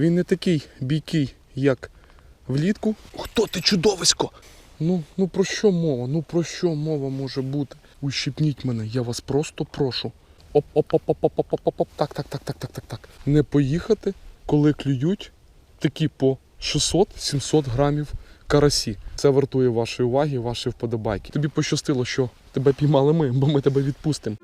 Він не такий бійкий, як влітку. Хто ти чудовисько? Ну, ну про що мова? Ну про що мова може бути? Ущипніть мене, я вас просто прошу. оп оп оп оп оп оп оп оп Так, так, так, так, так, так, так. Не поїхати, коли клюють такі по 600-700 грамів карасі. Це вартує вашої уваги, вашої вподобайки. Тобі пощастило, що тебе піймали ми, бо ми тебе відпустимо.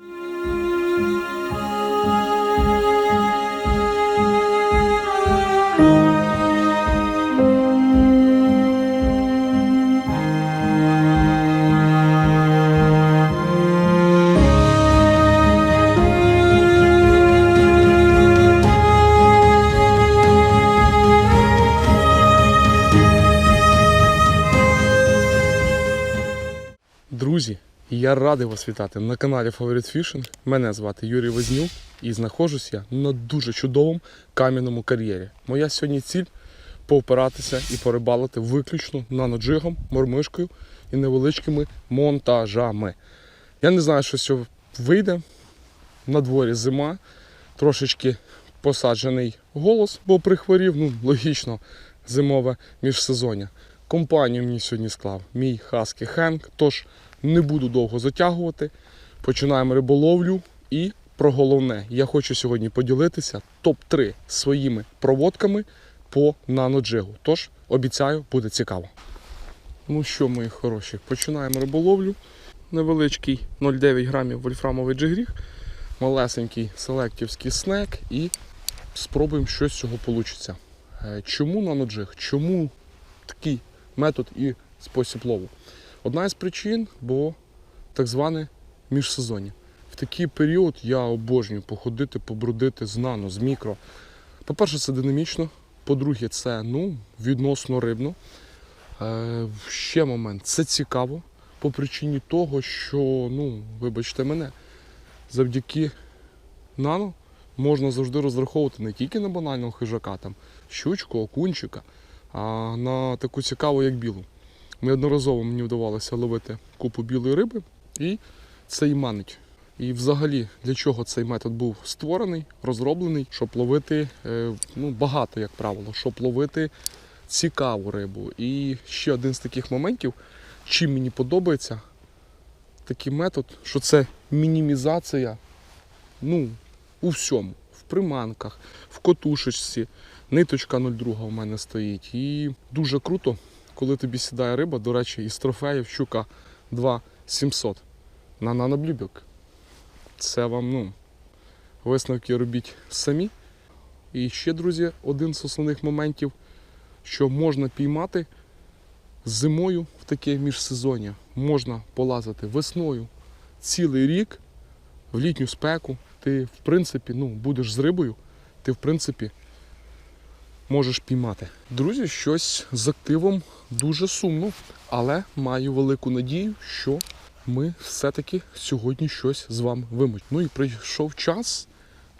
Я радий вас вітати на каналі Favorite Fishing. Мене звати Юрій Вознюк і знаходжусь я на дуже чудовому кам'яному кар'єрі. Моя сьогодні ціль повпиратися і порибалити виключно наноджигом, мормишкою і невеличкими монтажами. Я не знаю, що з вийде. На дворі зима, трошечки посаджений голос, бо прихворів, ну логічно, зимове міжсезоння. Компанію мені сьогодні склав мій Хаскі Хенк, тож не буду довго затягувати. Починаємо риболовлю і про головне, я хочу сьогодні поділитися топ-3 своїми проводками по наноджигу. Тож обіцяю, буде цікаво. Ну що, мої хороші, починаємо риболовлю. Невеличкий 0,9 грамів вольфрамовий джигріг, малесенький селектівський снек і спробуємо, що з цього вийде. Чому наноджиг? Чому такий метод і спосіб лову? Одна із причин, бо так зване міжсезоння. В такий період я обожнюю походити, побрудити з нано, з мікро. По-перше, це динамічно. По-друге, це ну, відносно рибно. Е, ще момент, це цікаво по причині того, що, ну, вибачте мене, завдяки нано можна завжди розраховувати не тільки на банального хижака, там, щучку, окунчика, а на таку цікаву, як білу. Неодноразово мені вдавалося ловити купу білої риби, і це і манить. І взагалі для чого цей метод був створений, розроблений, щоб ловити е, ну, багато, як правило, щоб ловити цікаву рибу. І ще один з таких моментів, чим мені подобається такий метод, що це мінімізація ну, у всьому. В приманках, в котушечці. Ниточка 0,2 у мене стоїть. І дуже круто, коли тобі сідає риба, до речі, із трофеїв щука 2700 на наноблюбок. Це вам, ну, висновки робіть самі. І ще, друзі, один з основних моментів, що можна піймати зимою в таке міжсезоння. Можна полазити весною цілий рік в літню спеку. Ти, в принципі, ну, будеш з рибою, ти, в принципі, можеш піймати. Друзі, щось з активом дуже сумно, але маю велику надію, що ми все-таки сьогодні щось з вами вимуть. Ну і прийшов час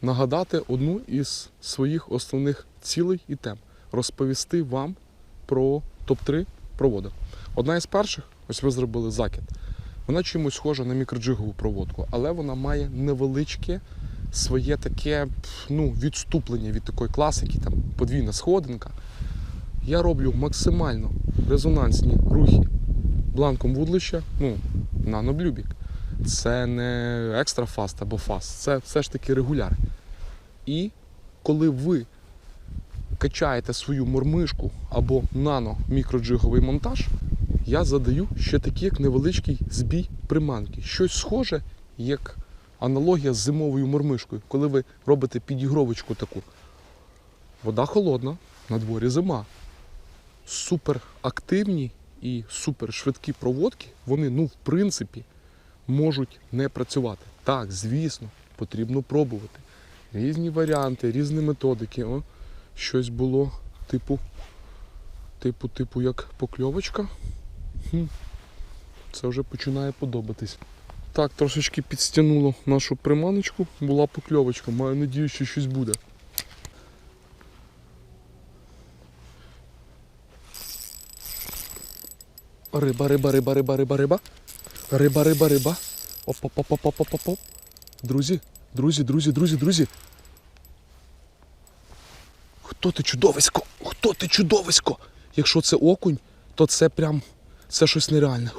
нагадати одну із своїх основних цілей і тем розповісти вам про топ-3 проводи. Одна із перших, ось ви зробили закид. Вона чимось схожа на мікроджигову проводку, але вона має невеличке своє таке ну, відступлення від такої класики, там подвійна сходинка. Я роблю максимально резонансні рухи бланком вудлища, ну, наноблюбік. Це не екстра фаст або фаст, це все ж таки регуляр. І коли ви качаєте свою мормишку або нано-мікроджиговий монтаж, я задаю ще такий як невеличкий збій приманки. Щось схоже, як аналогія з зимовою мормишкою, коли ви робите підігровочку таку. Вода холодна, на дворі зима. Супер активні і супер швидкі проводки, вони, ну, в принципі, можуть не працювати. Так, звісно, потрібно пробувати. Різні варіанти, різні методики. О, щось було типу, типу, типу, як покльовочка. Хм. Це вже починає подобатись. Так, трошечки підстянуло нашу приманочку, була покльовочка, маю надію, що щось буде. Риба, риба, риба, риба, риба, риба. Риба, риба, риба. оп оп оп оп оп оп оп Друзі, друзі, друзі, друзі, друзі. Хто ти чудовисько? Хто ти чудовисько? Якщо це окунь, то це прям це щось нереальне.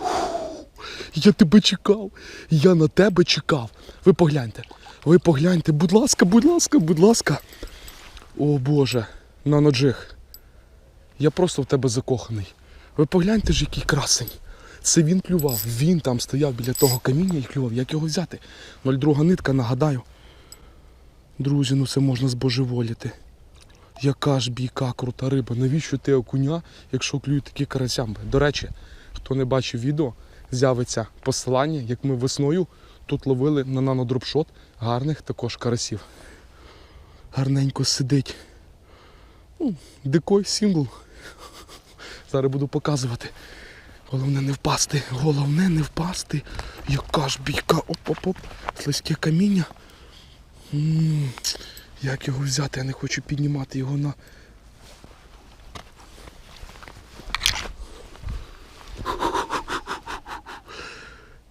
Я тебе чекав. Я на тебе чекав. Ви погляньте. Ви погляньте, будь ласка, будь ласка, будь ласка. О Боже, наноджих. Я просто в тебе закоханий. Ви погляньте ж, який красень. Це він клював. Він там стояв біля того каміння і клював. Як його взяти? 02 нитка, нагадаю. Друзі, ну це можна збожеволіти. Яка ж бійка крута риба. Навіщо ти окуня, якщо клюють такі карасямби? До речі, хто не бачив відео, з'явиться посилання, як ми весною тут ловили на нанодропшот гарних також карасів. Гарненько сидить. Ну, дикой сингл. Зараз буду показувати. Головне не впасти. Головне не впасти. Яка ж бійка. Оп-оп-оп. Слизьке каміння. м як його взяти? Я не хочу піднімати його на.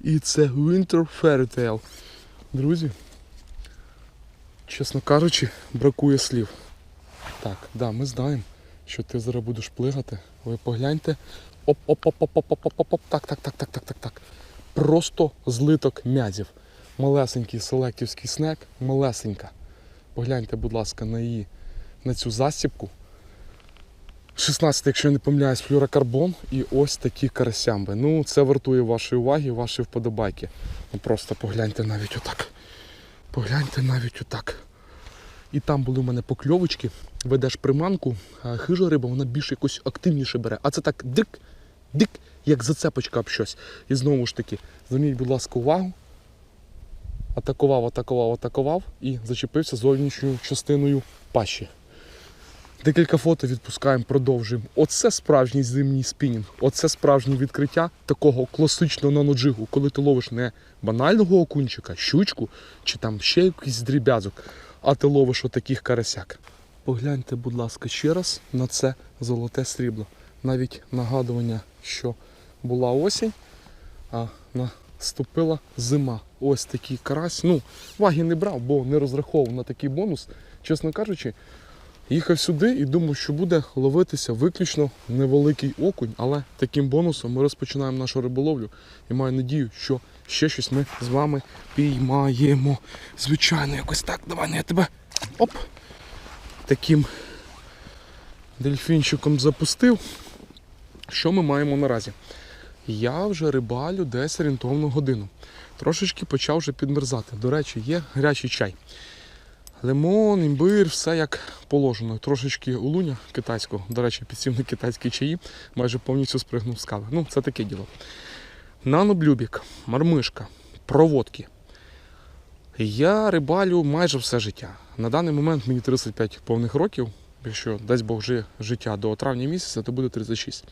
І це Winter Fairy Tale. Друзі, чесно кажучи, бракує слів. Так, да, ми знаємо, що ти зараз будеш плигати. Ви погляньте. Оп-оп-оп-оп-оп-оп-оп. Так, так, так, так, так, так, так. Просто злиток м'язів. Малесенький селектівський снек, малесенька. Погляньте, будь ласка, на її на цю засібку. 16, якщо я не помиляюсь, флюрокарбон і ось такі карасямби. Ну, це вартує вашої уваги, вашої вподобайки. Ну просто погляньте навіть отак. Погляньте навіть отак. І там були в мене покльовочки. Ведеш приманку, а хижа риба, вона більш якось активніше бере. А це так дик, дик, як зацепочка об щось. І знову ж таки, зверніть, будь ласка, увагу. Атакував, атакував, атакував і зачепився зовнішньою частиною пащі. Декілька фото відпускаємо, продовжуємо. Оце справжній зимній спінінг. Оце справжнє відкриття такого класичного наноджигу, коли ти ловиш не банального окунчика, щучку чи там ще якийсь дріб'язок, а ти ловиш отаких карасяк. Погляньте, будь ласка, ще раз на це золоте срібло. Навіть нагадування, що була осінь, а наступила зима. Ось такий карась. Ну, ваги не брав, бо не розраховував на такий бонус. Чесно кажучи, їхав сюди і думав, що буде ловитися виключно невеликий окунь, але таким бонусом ми розпочинаємо нашу риболовлю і маю надію, що ще щось ми з вами піймаємо. Звичайно, якось так. Давай, ну я тебе. Оп! Таким дельфінчиком запустив. Що ми маємо наразі? Я вже рибалю десь орієнтовну годину. Трошечки почав вже підмерзати. До речі, є гарячий чай. Лимон, імбир, все як положено. Трошечки улуня китайського. До речі, підсів на китайські чаї, майже повністю спригнув з кави. Ну, це таке діло. Наноблюбік, мармишка, проводки. Я рибалю майже все життя. На даний момент мені 35 повних років. Якщо дасть Бог жи- життя до травня місяця, то буде 36.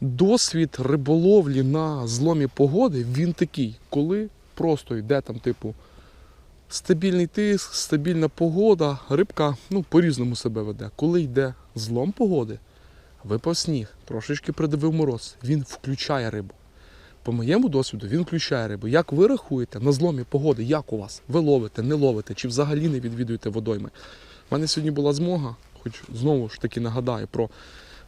Досвід риболовлі на зломі погоди він такий, коли просто йде там, типу, стабільний тиск, стабільна погода, рибка ну, по-різному себе веде. Коли йде злом погоди, випав сніг, трошечки придавив мороз, він включає рибу. По моєму досвіду він включає рибу. Як ви рахуєте на зломі погоди, як у вас? Ви ловите, не ловите, чи взагалі не відвідуєте водойми? У мене сьогодні була змога, хоч знову ж таки нагадаю про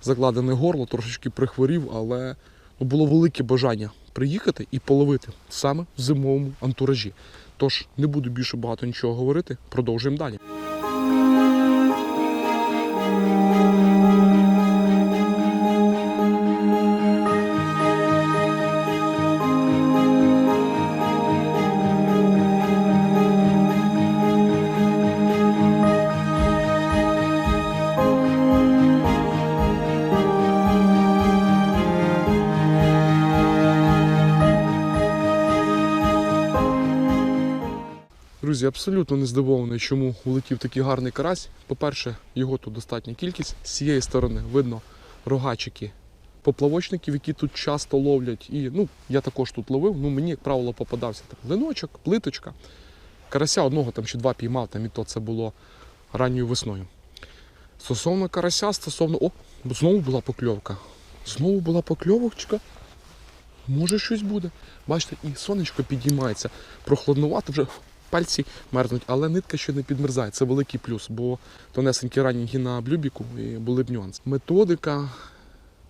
закладене горло, трошечки прихворів, але ну, було велике бажання приїхати і половити саме в зимовому антуражі. Тож не буду більше багато нічого говорити, продовжуємо далі. Друзі, абсолютно не здивований, чому улетів такий гарний карась. По-перше, його тут достатня кількість. З цієї сторони видно рогачики поплавочників, які тут часто ловлять. І ну, я також тут ловив. Ну, мені, як правило, попадався так линочок, плиточка. Карася одного там чи два піймав, там і то це було ранньою весною. Стосовно карася, стосовно. О, знову була покльовка. Знову була покльовочка. Може щось буде. Бачите, і сонечко підіймається. Прохладнувати вже пальці мерзнуть, але нитка ще не підмерзає. Це великий плюс, бо тонесенькі ранінги на блюбіку і були б нюанси. Методика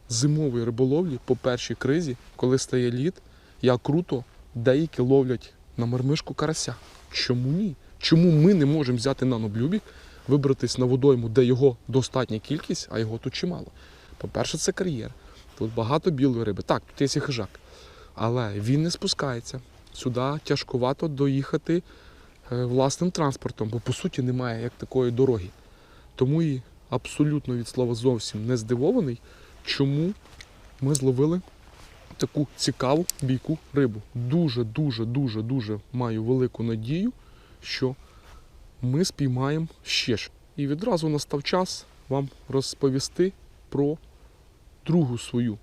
зимової риболовлі по першій кризі, коли стає лід, як круто, деякі ловлять на мармишку карася. Чому ні? Чому ми не можемо взяти наноблюбік, вибратись на водойму, де його достатня кількість, а його тут чимало? По-перше, це кар'єр. Тут багато білої риби. Так, тут є хижак. Але він не спускається. Сюди тяжкувато доїхати власним транспортом, бо по суті немає як такої дороги. Тому і абсолютно від слова зовсім не здивований, чому ми зловили таку цікаву бійку рибу. Дуже, дуже, дуже, дуже маю велику надію, що ми спіймаємо ще ж. І відразу настав час вам розповісти про другу свою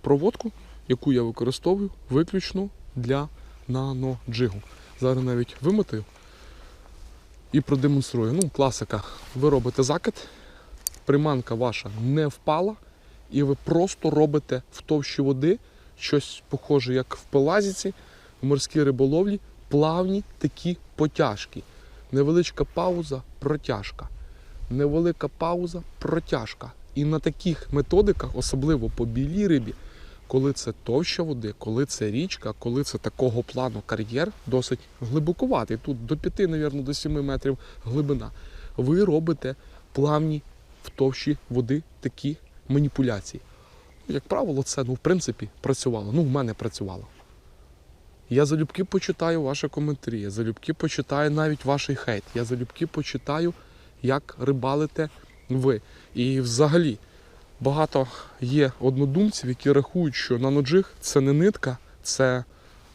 проводку, яку я використовую виключно для наноджигу. Зараз навіть вимотаю і продемонструю. Ну, класика. Ви робите закид, приманка ваша не впала, і ви просто робите в товщі води щось похоже, як в пелазіці, в морській риболовлі, плавні такі потяжки. Невеличка пауза, протяжка. Невелика пауза, протяжка. І на таких методиках, особливо по білій рибі, коли це товща води, коли це річка, коли це такого плану кар'єр, досить глибокуватий. Тут до 5, мабуть, до 7 метрів глибина. Ви робите плавні в товщі води такі маніпуляції. Як правило, це ну, в принципі працювало. Ну, в мене працювало. Я залюбки почитаю ваші коментарі, я залюбки почитаю навіть ваш хейт. Я залюбки почитаю, як рибалите ви. І взагалі багато є однодумців, які рахують, що наноджиг це не нитка, це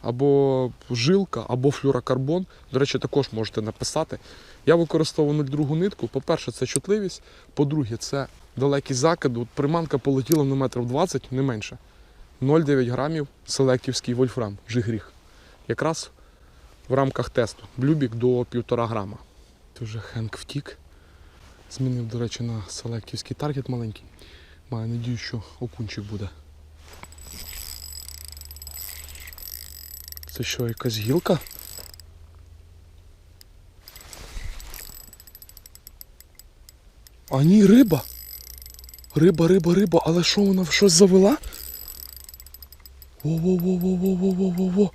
або жилка, або флюрокарбон. До речі, також можете написати. Я використовую 02 нитку. По-перше, це чутливість. По-друге, це далекий закид. От приманка полетіла на метрів 20, не менше. 0,9 грамів селектівський вольфрам, жигріх. Якраз в рамках тесту. Блюбік до 1,5 грама. Тут вже Хенк втік. Змінив, до речі, на селектівський таргет маленький. Маю надію, що окунчик буде. Це що, якась гілка? А ні, риба. Риба, риба, риба, але що вона щось завела? Во-во-во-во-во-во-во-во-во.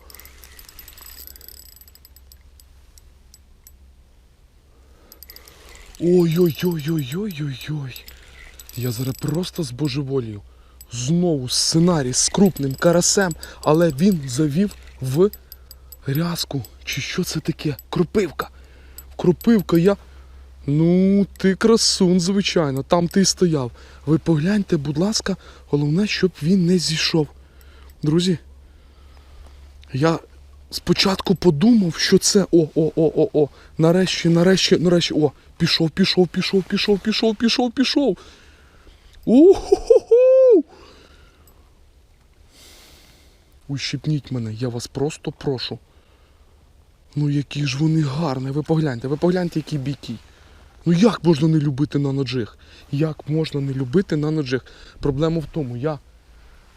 Ой-ой-ой-ой-ой-ой-ой. Я зараз просто збожеволію. Знову сценарій з крупним карасем, але він завів в рязку. Чи що це таке? Кропивка. Кропивка, я. Ну, ти красун, звичайно, там ти й стояв. Ви погляньте, будь ласка, головне, щоб він не зійшов. Друзі, я спочатку подумав, що це о, о, о, о, о. Нарешті, нарешті, нарешті. О, пішов, пішов, пішов, пішов, пішов, пішов, пішов. У-ху-ху-ху! Ущипніть мене, я вас просто прошу. Ну які ж вони гарні, ви погляньте, ви погляньте, які бійки. Ну як можна не любити наноджиг? Як можна не любити наноджиг? Проблема в тому, я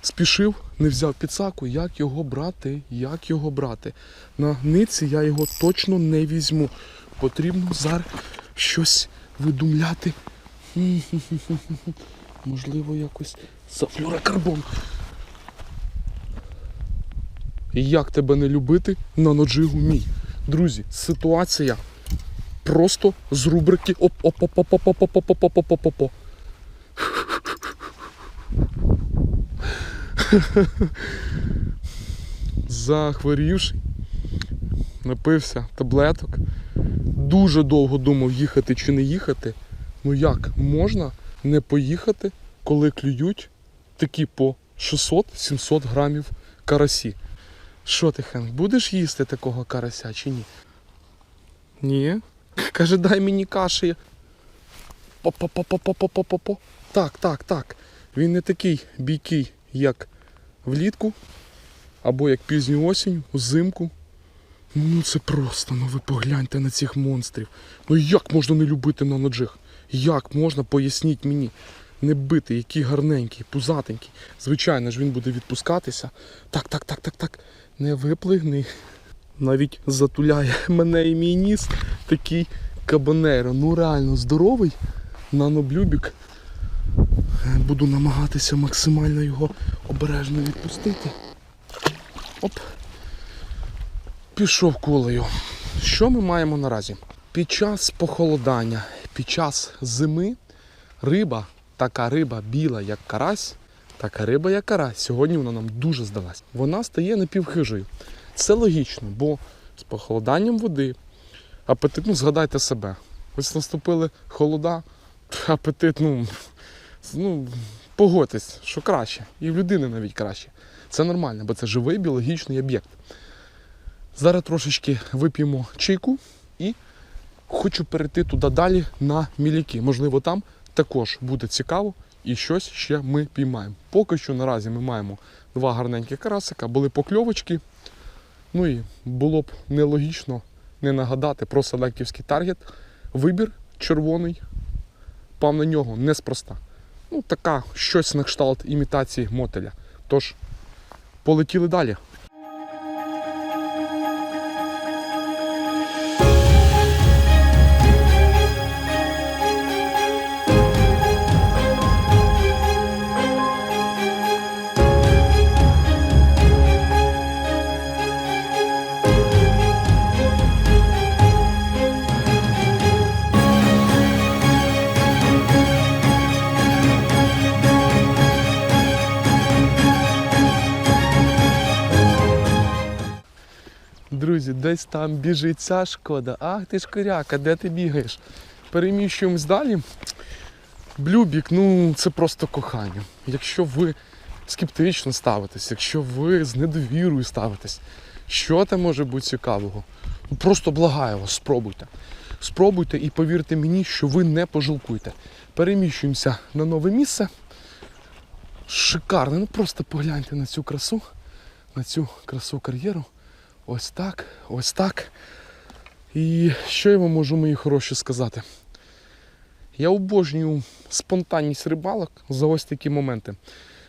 спішив, не взяв підсаку, як його брати, як його брати. На ниці я його точно не візьму. Потрібно зараз щось видумляти. Можливо, якось за флюрокарбон. Як тебе не любити на ноджигу мій? Друзі, ситуація просто з рубрики оп оп оп оп оп оп оп оп оп оп оп оп оп оп Захворівши, напився таблеток, дуже довго думав, їхати чи не їхати. Ну як можна не поїхати, коли клюють такі по 600-700 грамів карасі? Що ти, Хенк, будеш їсти такого карася чи ні? Ні. Каже, дай мені каші. По-по-по-по-по-по-по-по. Так, так, так. Він не такий бійкий, як влітку, або як пізню осінь, взимку. Ну це просто, ну ви погляньте на цих монстрів. Ну як можна не любити наноджиг? Як можна, поясніть мені, не бити, який гарненький, пузатенький. Звичайно ж він буде відпускатися. Так, так, так, так, так. Не виплигни. навіть затуляє мене і мій ніс. Такий кабанейро. Ну реально здоровий наноблюбік. Буду намагатися максимально його обережно відпустити. Оп. Пішов колею. Що ми маємо наразі? Під час похолодання, під час зими риба, така риба біла, як карась, така риба, як карась. Сьогодні вона нам дуже здалась. Вона стає напівхижою. Це логічно, бо з похолоданням води апетит, ну згадайте себе. Ось наступили холода, апетит, ну, ну погодьтесь, що краще. І в людини навіть краще. Це нормально, бо це живий біологічний об'єкт. Зараз трошечки вип'ємо чайку хочу перейти туди далі на міляки. Можливо, там також буде цікаво і щось ще ми піймаємо. Поки що наразі ми маємо два гарненьких карасика, були покльовочки. Ну і було б нелогічно не нагадати про селектівський таргет. Вибір червоний, пав на нього неспроста. Ну, така щось на кшталт імітації мотеля. Тож, полетіли далі. Там біжить ця шкода. Ах ти ж коряка, де ти бігаєш? Переміщуємось далі. Блюбік, ну це просто кохання. Якщо ви скептично ставитесь, якщо ви з недовірою ставитесь, що там може бути цікавого? Ну, Просто благаю вас, спробуйте. Спробуйте і повірте мені, що ви не пожалкуєте. Переміщуємося на нове місце. Шикарно, ну просто погляньте на цю красу, на цю красу кар'єру. Ось так, ось так. І що я вам можу, мої хороші, сказати? Я обожнюю спонтанність рибалок за ось такі моменти.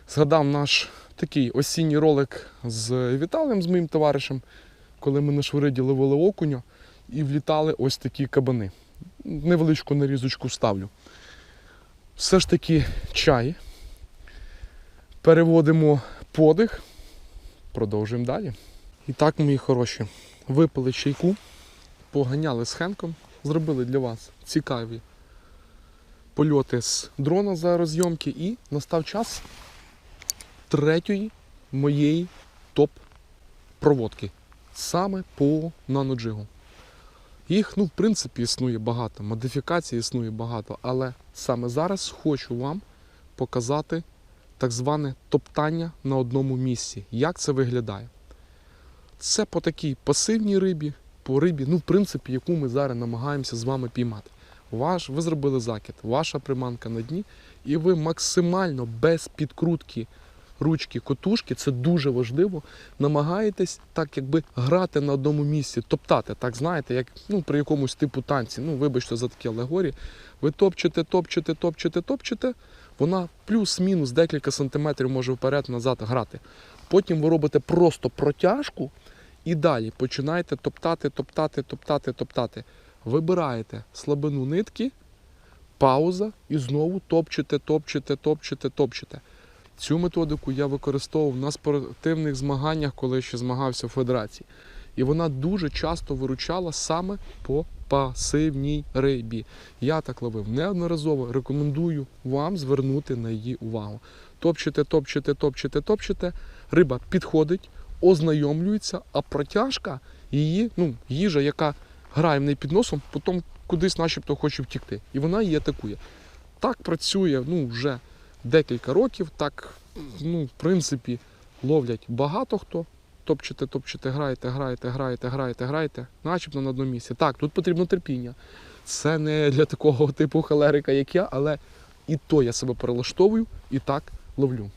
Згадав наш такий осінній ролик з Віталієм, з моїм товаришем, коли ми на швириді ловили окуня і влітали ось такі кабани. Невеличку нарізочку ставлю. Все ж таки чай. Переводимо подих, продовжуємо далі. І так, мої хороші, випили чайку, поганяли з Хенком, зробили для вас цікаві польоти з дрона за розйомки і настав час третьої моєї топ-проводки. Саме по наноджигу. Їх, ну, в принципі, існує багато, модифікацій існує багато, але саме зараз хочу вам показати так зване топтання на одному місці. Як це виглядає? Це по такій пасивній рибі, по рибі, ну, в принципі, яку ми зараз намагаємося з вами піймати. Ваш, ви зробили закид, ваша приманка на дні, і ви максимально без підкрутки ручки котушки, це дуже важливо, намагаєтесь так якби грати на одному місці, топтати, так знаєте, як ну, при якомусь типу танці. Ну, вибачте за такі алегорії. Ви топчете, топчете, топчете, топчете, вона плюс-мінус декілька сантиметрів може вперед-назад грати. Потім ви робите просто протяжку і далі починаєте топтати, топтати, топтати, топтати. Вибираєте слабину нитки, пауза і знову топчете, топчете, топчете, топчете. Цю методику я використовував на спортивних змаганнях, коли ще змагався в федерації. І вона дуже часто виручала саме по пасивній рибі. Я так ловив неодноразово. Рекомендую вам звернути на її увагу. Топчете, топчете, топчете, топчете. Риба підходить, ознайомлюється, а протяжка її, ну, їжа, яка грає в неї під носом, потім кудись начебто хоче втікти. І вона її атакує. Так працює ну, вже декілька років. Так, ну, в принципі, ловлять багато хто. Топчете, топчете, граєте, граєте, граєте, граєте, граєте, начебто на одному місці. Так, тут потрібно терпіння. Це не для такого типу халерика, як я, але і то я себе перелаштовую і так ловлю.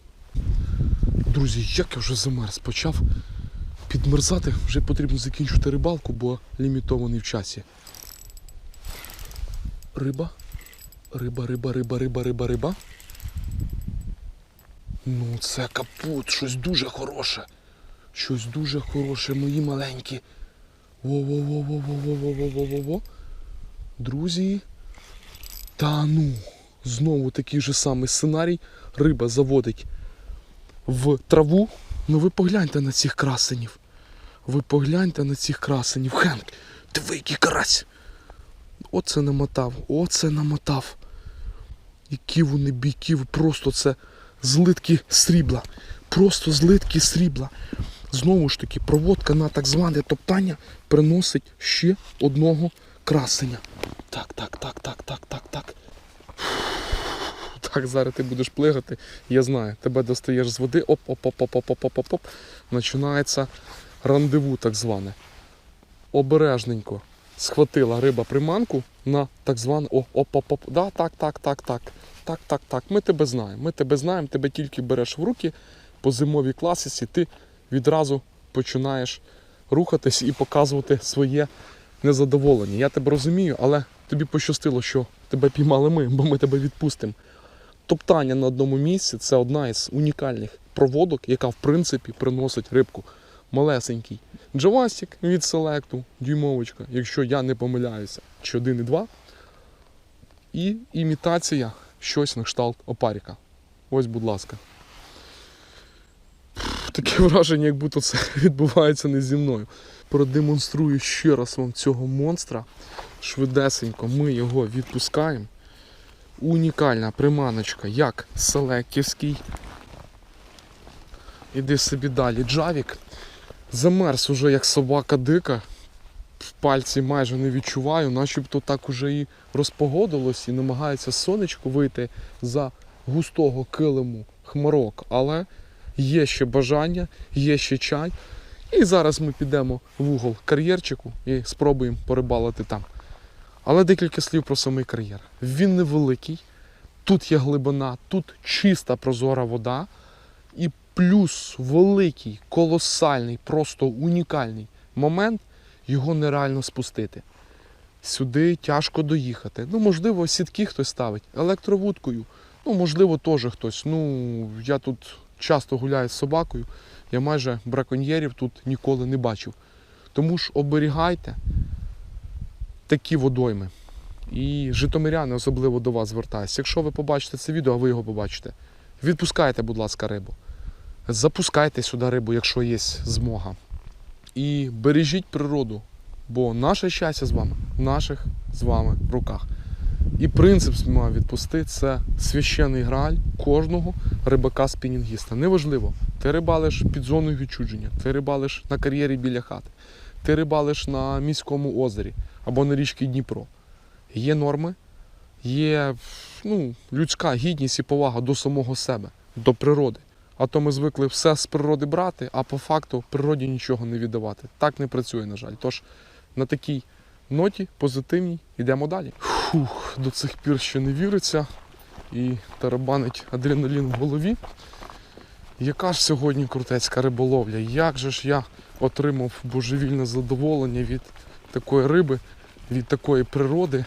Друзі, як я вже замерз, почав підмерзати, вже потрібно закінчити рибалку, бо лімітований в часі. Риба. Риба, риба, риба, риба, риба, риба. Ну, це капут, щось дуже хороше. Щось дуже хороше, мої маленькі. Во-во-во-во-во-во-во-во-во-во. Друзі. Та ну, знову такий же самий сценарій. Риба заводить в траву. Ну ви погляньте на цих красенів. Ви погляньте на цих красенів. Хенк, диви, який карась. Оце намотав, оце намотав. Які вони бійки, просто це злитки срібла. Просто злитки срібла. Знову ж таки, проводка на так зване топтання приносить ще одного красення. Так, так, так, так, так так зараз ти будеш плигати, я знаю, тебе достаєш з води, оп-оп-оп-оп-оп-оп-оп-оп. Починається рандеву, так зване. Обережненько схватила риба приманку на так зване о, оп-оп-оп. Да, так, так, так, так. Так, так, так. Ми тебе знаємо. Ми тебе знаємо, тебе тільки береш в руки по зимовій класиці, ти відразу починаєш рухатись і показувати своє незадоволення. Я тебе розумію, але тобі пощастило, що тебе піймали ми, бо ми тебе відпустимо. Топтання на одному місці це одна із унікальних проводок, яка в принципі приносить рибку. Малесенький джавастик від селекту, дюймовочка, якщо я не помиляюся, чи 1,2. І імітація щось на кшталт опаріка. Ось, будь ласка. Таке враження, як будто це відбувається не зі мною. Продемонструю ще раз вам цього монстра. Швидесенько ми його відпускаємо. Унікальна приманочка, як селектівський. Іди собі далі. Джавік. Замерз уже як собака дика. В пальці майже не відчуваю, начебто так уже і розпогодилось і намагається сонечко вийти за густого килиму хмарок. Але є ще бажання, є ще чай. І зараз ми підемо в угол кар'єрчику і спробуємо порибалити там. Але декілька слів про самий кар'єр. Він невеликий, тут є глибина, тут чиста прозора вода, і плюс великий, колосальний, просто унікальний момент його нереально спустити. Сюди тяжко доїхати. Ну, можливо, сітки хтось ставить електровудкою. Ну, можливо, теж хтось. Ну, я тут часто гуляю з собакою. Я майже браконьєрів тут ніколи не бачив. Тому ж оберігайте такі водойми. І житомиряни особливо до вас звертаюся. Якщо ви побачите це відео, а ви його побачите, відпускайте, будь ласка, рибу. Запускайте сюди рибу, якщо є змога. І бережіть природу, бо наше щастя з вами в наших з вами руках. І принцип мав відпусти це священний граль кожного рибака-спінінгіста. Неважливо, ти рибалиш під зоною відчудження, ти рибалиш на кар'єрі біля хати, ти рибалиш на міському озері або на річці Дніпро. Є норми, є ну, людська гідність і повага до самого себе, до природи. А то ми звикли все з природи брати, а по факту природі нічого не віддавати. Так не працює, на жаль. Тож на такій ноті позитивній йдемо далі. Фух, до цих пір ще не віриться і тарабанить адреналін в голові. Яка ж сьогодні крутецька риболовля? Як же ж я отримав божевільне задоволення від такої риби, від такої природи?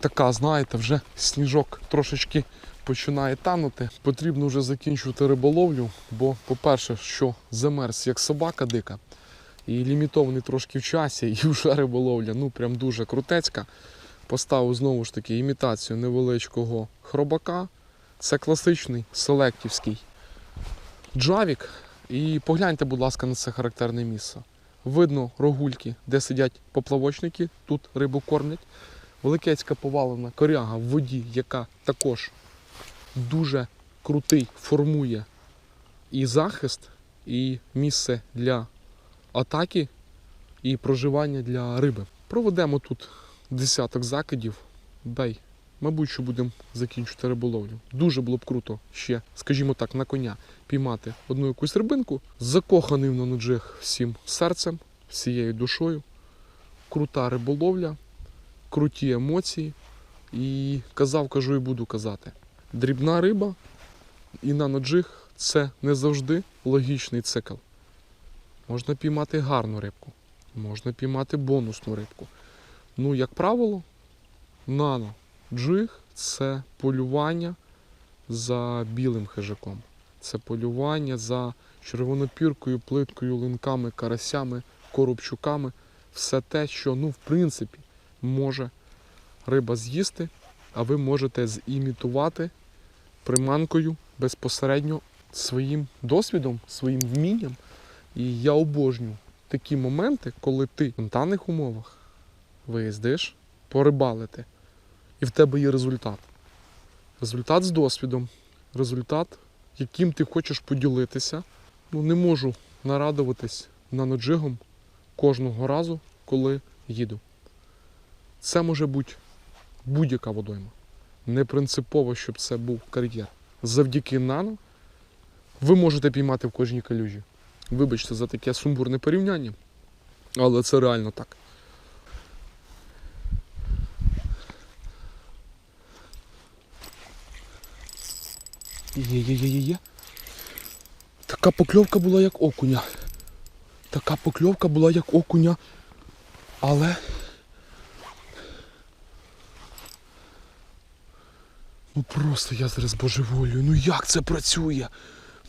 Така, знаєте, вже сніжок трошечки починає танути. Потрібно вже закінчувати риболовлю, бо, по-перше, що замерз як собака дика, і лімітований трошки в часі, і вже риболовля ну прям дуже крутецька. Поставив знову ж таки імітацію невеличкого хробака. Це класичний селектівський джавік. І погляньте, будь ласка, на це характерне місце. Видно рогульки, де сидять поплавочники, тут рибу кормлять. Великецька повалена коряга в воді, яка також дуже крутий формує і захист, і місце для атаки, і проживання для риби. Проведемо тут десяток закидів. Дай, мабуть, що будемо закінчувати риболовлю. Дуже було б круто ще, скажімо так, на коня піймати одну якусь рибинку, закоханий на ноджих всім серцем, всією душою. Крута риболовля, круті емоції. І казав, кажу і буду казати. Дрібна риба і на ноджих це не завжди логічний цикл. Можна піймати гарну рибку, можна піймати бонусну рибку. Ну, як правило, нано джиг це полювання за білим хижаком. Це полювання за червонопіркою, плиткою, линками, карасями, коробчуками. все те, що, ну, в принципі, може риба з'їсти, а ви можете зімітувати приманкою безпосередньо своїм досвідом, своїм вмінням. І я обожнюю такі моменти, коли ти в даних умовах виїздиш порибалити, і в тебе є результат. Результат з досвідом, результат, яким ти хочеш поділитися. Ну, не можу нарадуватись наноджигом кожного разу, коли їду. Це може бути будь-яка водойма. Не принципово, щоб це був кар'єр. Завдяки нано ви можете піймати в кожній калюжі. Вибачте за таке сумбурне порівняння, але це реально так. Є, є, є, є, є. Така покльовка була як окуня. Така покльовка була як окуня. Але. Ну просто я зараз божеволюю. Ну як це працює?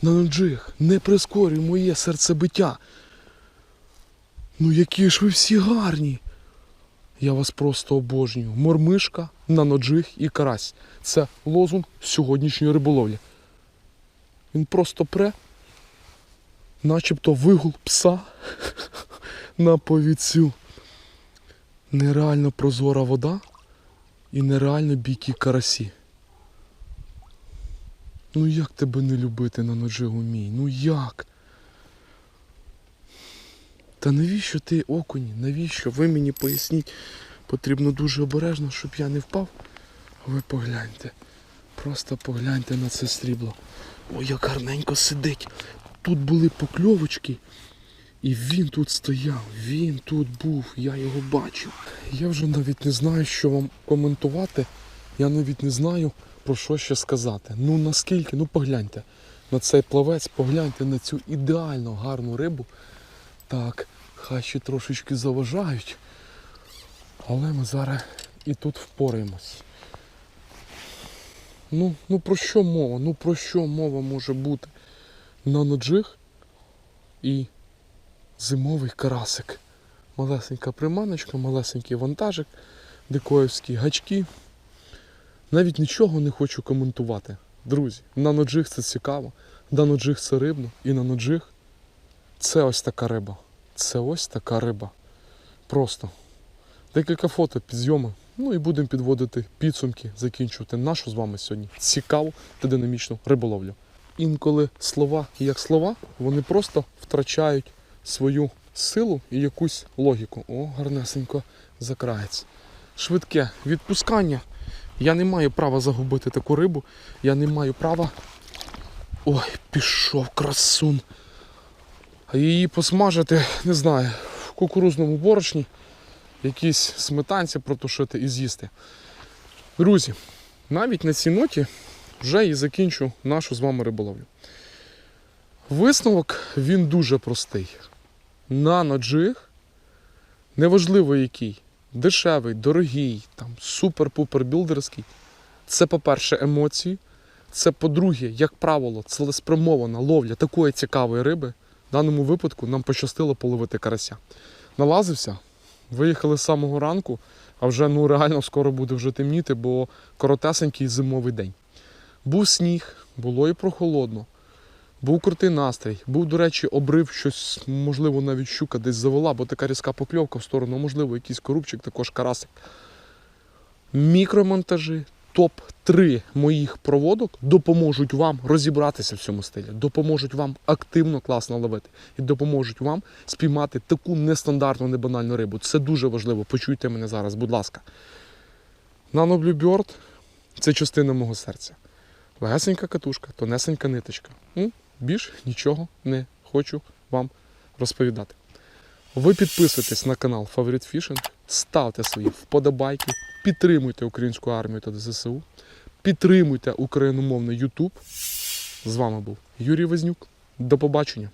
Наноджиг, не прискорюй моє серцебиття. Ну які ж ви всі гарні. Я вас просто обожнюю. Мормишка, наноджиг і карась. Це лозунг сьогоднішньої риболовлі. Він просто пре, начебто вигул пса на повіцю. Нереально прозора вода і нереально бійкі карасі. Ну як тебе не любити на ножигу мій? Ну як? Та навіщо ти окуні? Навіщо? Ви мені поясніть. Потрібно дуже обережно, щоб я не впав. Ви погляньте. Просто погляньте на це срібло. Ой, як гарненько сидить. Тут були покльовочки. І він тут стояв, він тут був, я його бачив. Я вже навіть не знаю, що вам коментувати. Я навіть не знаю, про що ще сказати. Ну наскільки, ну погляньте на цей плавець, погляньте на цю ідеально гарну рибу. Так, хай ще трошечки заважають. Але ми зараз і тут впораємось. Ну, ну про що мова? Ну про що мова може бути? Наноджиг і зимовий карасик. Малесенька приманочка, малесенький вантажик, дикоївські гачки. Навіть нічого не хочу коментувати. Друзі, наноджиг це цікаво, наноджиг це рибно і наноджиг це ось така риба. Це ось така риба. Просто. Декілька фото підйоми. Ну і будемо підводити підсумки, закінчувати нашу з вами сьогодні цікаву та динамічну риболовлю. Інколи слова, як слова, вони просто втрачають свою силу і якусь логіку. О, гарнесенько закрається. Швидке відпускання. Я не маю права загубити таку рибу. Я не маю права. Ой, пішов красун. А її посмажити, не знаю, в кукурузному борошні, якісь сметанці протушити і з'їсти. Друзі, навіть на цій ноті вже і закінчу нашу з вами риболовлю. Висновок він дуже простий. Наноджиг, неважливо який, дешевий, дорогий, там супер-пупер білдерський. Це, по-перше, емоції. Це, по-друге, як правило, цілеспрямована ловля такої цікавої риби. В даному випадку нам пощастило половити карася. Налазився, виїхали з самого ранку, а вже ну реально скоро буде вже темніти, бо коротесенький зимовий день. Був сніг, було і прохолодно. Був крутий настрій. Був, до речі, обрив щось, можливо, навіть щука десь завела, бо така різка покльовка в сторону, можливо, якийсь корубчик, також карасик. Мікромонтажі, топ-3 моїх проводок допоможуть вам розібратися в цьому стилі, допоможуть вам активно класно ловити і допоможуть вам спіймати таку нестандартну, небанальну рибу. Це дуже важливо. Почуйте мене зараз, будь ласка. Bluebird – це частина мого серця. Легесенька катушка, тонесенька ниточка. М? Більш нічого не хочу вам розповідати. Ви підписуйтесь на канал Favorite Fishing, ставте свої вподобайки, Підтримуйте українську армію та ДССУ. Підтримуйте україномовний Ютуб. З вами був Юрій Вознюк. До побачення.